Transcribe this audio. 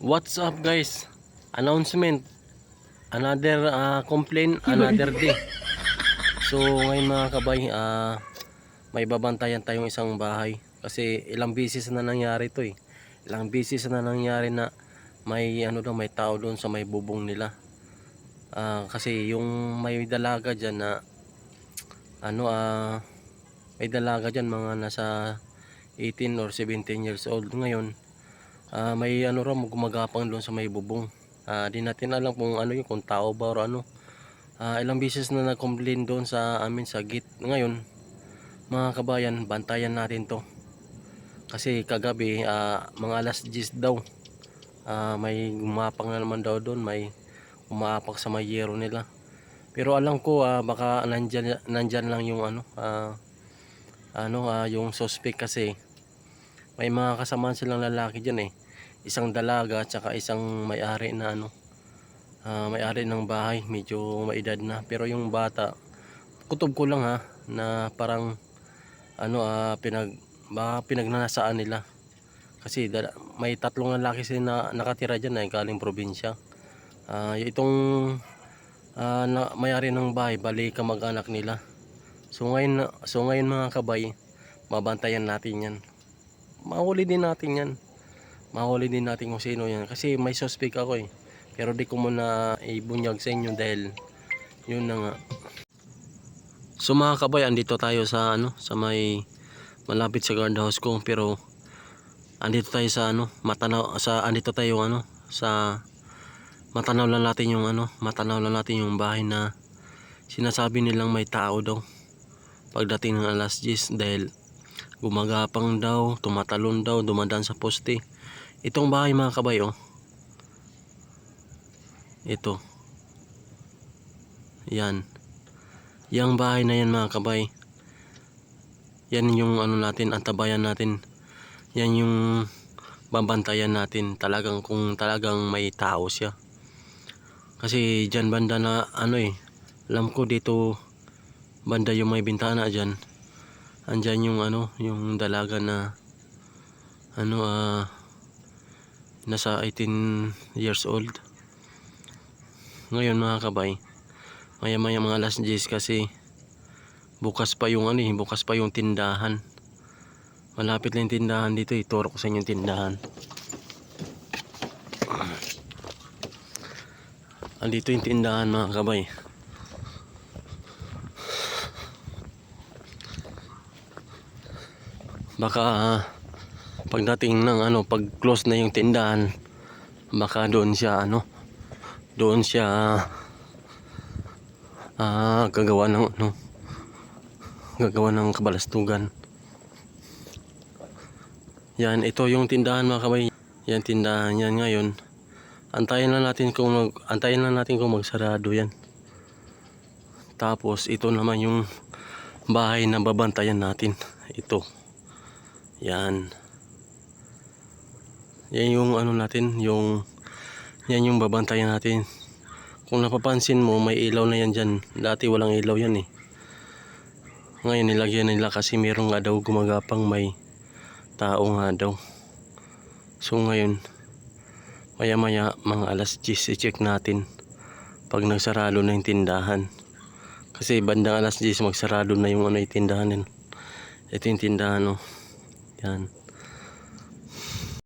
What's up guys? Announcement. Another uh, complaint, another day. So ngayon mga kabay, ah may babantayan tayong isang bahay. Kasi ilang beses na nangyari to eh. Ilang beses na nangyari na may ano daw, may tao doon sa may bubong nila. Ah, kasi yung may dalaga dyan na ano ah may dalaga dyan mga nasa 18 or 17 years old ngayon Ah, may ano raw gumagapang doon sa may bubong. Ah, di natin alam kung ano yun, kung tao ba or ano. Ah, ilang beses na nag-complain doon sa amin sa git. Ngayon, mga kabayan, bantayan natin to. Kasi kagabi, ah, mga alas 10 daw. Ah, may gumapang na naman daw doon, may umaapak sa may yero nila. Pero alam ko, ah, baka nandyan, nandyan lang yung ano, ah, ano, ah, yung suspect kasi may mga kasamaan silang lalaki dyan eh isang dalaga at saka isang may-ari na ano ah, may-ari ng bahay. Medyo maedad na. Pero yung bata kutob ko lang ha na parang ano ah, pinag baka pinagnanasaan nila. Kasi dala- may tatlong lalaki sila na nakatira dyan na galing probinsya. Ah, itong ah, na, may-ari ng bahay bali kamag-anak nila. So ngayon so ngayon mga kabay mabantayan natin yan. Mahuli din natin yan mahuli din natin kung sino yan kasi may suspect ako eh. Pero di ko muna ibunyag sa inyo dahil yun na nga. So mga kabay andito tayo sa ano sa may malapit sa guardhouse ko. Pero andito tayo sa ano matanaw sa andito tayo ano sa matanaw lang natin yung ano matanaw lang natin yung bahay na sinasabi nilang may tao daw pagdating ng alas 10 dahil gumagapang daw tumatalon daw dumadaan sa poste Itong bahay mga kabay oh. Ito. Yan. Yang bahay na yan mga kabay. Yan yung ano natin, antabayan natin. Yan yung babantayan natin talagang kung talagang may tao siya. Kasi dyan banda na ano eh. Alam ko dito banda yung may bintana dyan. Andyan yung ano, yung dalaga na ano ah nasa 18 years old. Ngayon mga kabay maya maya mga alas 10 kasi bukas pa yung ano eh, bukas pa yung tindahan. Malapit lang yung tindahan dito ituro ko sa inyo yung tindahan. Andito yung tindahan mga kabay. Baka ah, pagdating ng ano pag close na yung tindahan baka doon siya ano doon siya ah gagawa ng ano gagawa ng kabalastugan. Yan ito yung tindahan mga kabay yan tindahan yan ngayon. Antayin lang natin kung mag, antayin lang natin kung magsarado yan. Tapos ito naman yung bahay na babantayan natin. Ito. Yan yan yung ano natin yung yan yung babantayan natin. Kung napapansin mo may ilaw na yan dyan. Dati walang ilaw yan eh. Ngayon nilagyan nila kasi meron nga daw gumagapang may tao nga daw. So ngayon maya maya mga alas 10 i-check natin pag nagsarado na yung tindahan. Kasi bandang alas 10 magsarado na yung ano yung tindahan. Ito yung tindahan oh. Yan